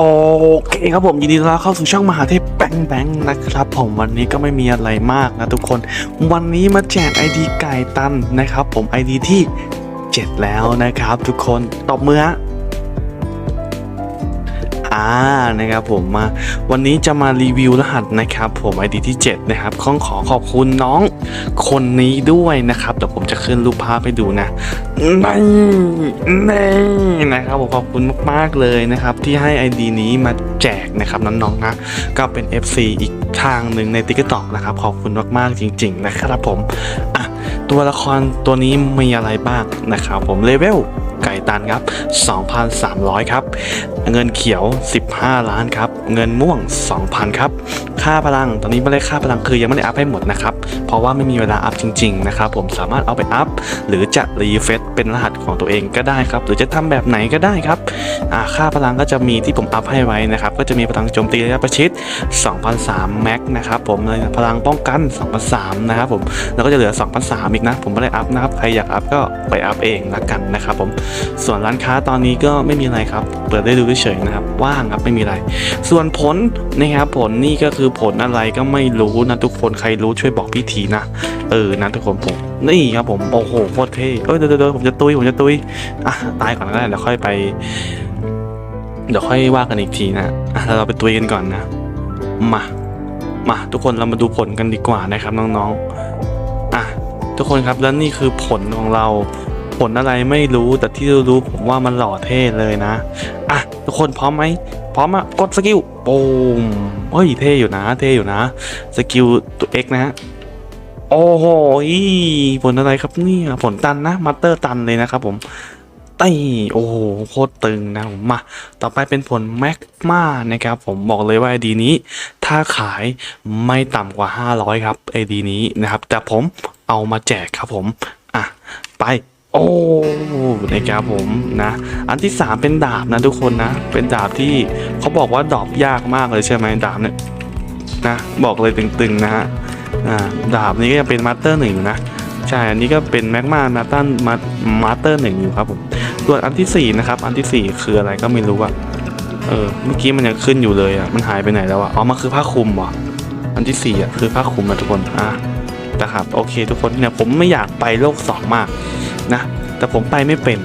โอเคครับผมยินดีต้อนรับเข้าสู่ช่องมหาเทพแบงแบงนะครับ ผมวันนี้ก็ไม่มีอะไรมากนะทุกคน วันนี้มาแจกไอดีไก่ตันนะครับ ผมไอดีที่ 7 แล้วนะครับ ทุกคนตบมือฮะานะครับผมมาวันนี้จะมารีวิวรหัสนะครับผม ID ที่ 7 นะครับข้องขอขอบคุณน้องคนนี้ด้วยนะครับเดี๋ยวผมจะขึ้นรูปภาพให้ดูนะนี่นี่นะครับผมขอบคุณมากๆเลยนะครับ ที่ให้ ID นี้มาแจกนะครับน้องๆนะก็เป็น FC อีกทางหนึ่งใน t ิ k t o k นะครับขอบคุณมากๆจริง ๆ นะครับผมอะตัวละครตัวนี้มีอะไรบ้างนะครับผมเลเวล ก่ตันครับ 2,300 ครับ เงินเขียว 15 ล้านครับ เงินม่วง 2,000 ครับ ค่าพลัง ตอนนี้ไม่ได้ค่าพลังคือยังไม่ได้อัพให้หมดนะครับ เพราะว่าไม่มีเวลาอัพจริงๆนะครับผมสามารถเอาไปอัพหรือจะรีเฟซเป็นรหัสของตัวเองก็ได้ครับหรือจะทำแบบไหนก็ได้ครับค่าพลังก็จะมีที่ผมอัพให้ไว้นะครับก็จะมีพลังโจมตีระยะประชิด2,003แม็กนะครับผมเลยพลังป้องกัน2,003นะครับผมแล้วก็จะเหลือ2,003อีกนะผมไม่ได้อัพนะครับใครอยากอัพก็ไปอัพเองละกันนะครับผมส่วนร้านค้าตอนนี้ก็ไม่มีอะไรครับ เปิดได้ดูเฉยๆนะครับว่างครับไม่มีอะไร ส่วนผลนะครับผลนี่ก็คือผลอะไรก็ไม่รู้นะทุกคนใครรู้ช่วยบอกพี่ทีนะ เออนะทุกคนผมนี่ครับผมโอ้โหโคตรเท่เอ้ยเดี๋ยวเดี๋ยวผมจะตุยผมจะตุยอะตายก่อนก็ได้เดี๋ยวค่อยไปเดี๋ยวค่อยว่ากันอีกทีนะอะเราไปตุยกันก่อนนะมามาทุกคนเรามาดูผลกันดีกว่านะครับน้องๆอะทุกคนครับแล้วนี่คือผลของเราผลอะไรไม่รู้แต่ที่รู้ผมว่ามันหล่อเท่เลยนะอะทุกคนพร้อมไหมพร้อมอะกดสกิลปูมเฮ้ยเท่อยู่นะ เท่อยู่นะ สกิลตัว X นะฮะ โอ้โหผลอะไรครับเนี่ย ผลตันนะมัตเตอร์ตันเลยนะครับผมไต้โอ้โหโคตรตึงนะผมมาต่อไปเป็นผลแมกมานะครับ ผมบอกเลยว่าไอดีนี้ ถ้าขายไม่ต่ำกว่า 500 ครับไอดีนี้นะครับ แต่ผมเอามาแจกครับผมอะไปโอ้นะครับผมนะ อันที่ 3 เป็นดาบนะทุกคนนะ เป็นดาบที่เขาบอกว่าดอกยากมากเลยใช่ไหมดาบเนี่ยนะ บอกเลยตึงๆนะฮะ อ่าดาบนี้ก็ยังเป็นมาสเตอร์หนึ่งอยู่นะใช่อันนี้ก็เป็นแม็กมามาตันมามาสเตอร์หนึ่งอยู่ครับผมส่วนอันที่สี่นะครับอันที่สี่คืออะไรก็ไม่รู้อะเออเมื่อกี้มันยังขึ้นอยู่เลยอะมันหายไปไหนแล้วอะอ๋อมันคือผ้าคลุมว่ะอันที่สี่อะคือผ้าคลุมนะทุกคนอะนะครับโอเคทุกคนเนี่ยผมไม่อยากไปโลกสองมากนะแต่ผมไปไม่เป็น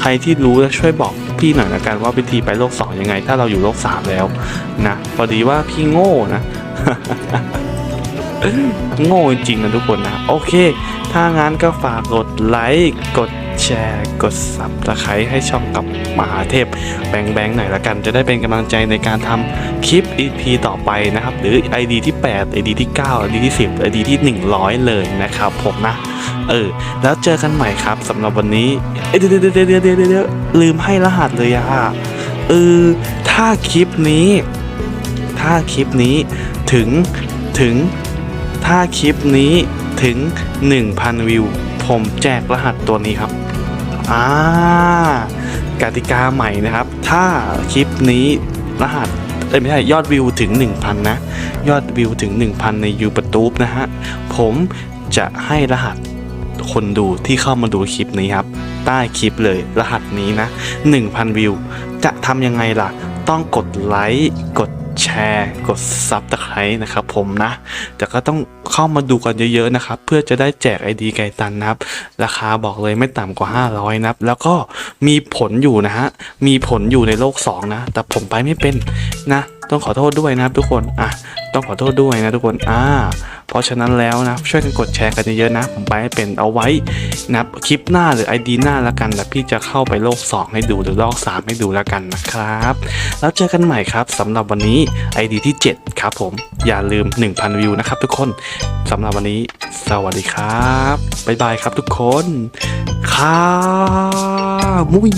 ใครที่รู้ช่วยบอกพี่หน่อยละกันว่าวิธีไปโลกสองยังไง ถ้าเราอยู่โลกสามแล้วนะพอดีว่าพี่โง่นะ โง่จริงๆนะทุกคนนะ โอเค ถ้างั้นก็ฝากกดไลค์กดแชร์กดซับสไครต์ให้ช่องกับมหาเทพแบงแบงหน่อยละกัน จะได้เป็นกำลังใจในการทำคลิป EP ต่อไปนะครับ หรือ ID ที่ 8 ID ที่ 9 ID ที่ 10 ID ที่ 100 เลยนะครับผมนะ เออ แล้วเจอกันใหม่ครับสำหรับวันนี้เดี๋ยวเดี๋ยวเดี๋ยวเดี๋ยวเดี๋ยวเดี๋ยวลืมให้รหัสเลยอะเออ ถ้าคลิปนี้ ถ้าคลิปนี้ถึงถึง ถ้าคลิปนี้ถึง 1,000 วิว ผมแจกรหัสตัวนี้ครับ อ่ากติกาใหม่นะครับ ถ้าคลิปนี้รหัสไม่ใช่ยอดวิวถึง 1,000 นะ ยอดวิวถึง 1,000 ในยูปตูบนะฮะ ผมจะให้รหัสคนดูที่เข้ามาดูคลิปนี้ครับ ใต้คลิปเลยรหัสนี้นะ 1,000 วิว จะทำยังไงล่ะ ต้องกดไลค์กด แชร์กดซับตะไคร้นะครับผมนะ แต่ก็ต้องเข้ามาดูกันเยอะๆนะครับ เพื่อจะได้แจกไอดีไก่ตันนะครับ ราคาบอกเลยไม่ต่ำกว่า 500นะครับ แล้วก็มีผลอยู่นะฮะ มีผลอยู่ในโลก 2 นะ แต่ผมไปไม่เป็นนะ ต้องขอโทษด้วยนะครับทุกคนอะต้องขอโทษด้วยนะทุกคนอ่าเพราะฉะนั้นแล้วนะช่วยกันกดแชร์กันเยอะๆนะผมไปให้เป็นเอาไว้นะคลิปหน้าหรือ ID หน้าละกันแล้วพี่จะเข้าไปโลก 2 ให้ดูหรือโลก 3 ให้ดูละกันนะครับ แล้วเจอกันใหม่ครับสำหรับวันนี้ ID ที่ 7 ครับผมอย่าลืม 1,000 วิวนะครับทุกคนสำหรับวันนี้ สวัสดีครับบ๊ายบายครับทุกคนครับมุ้ย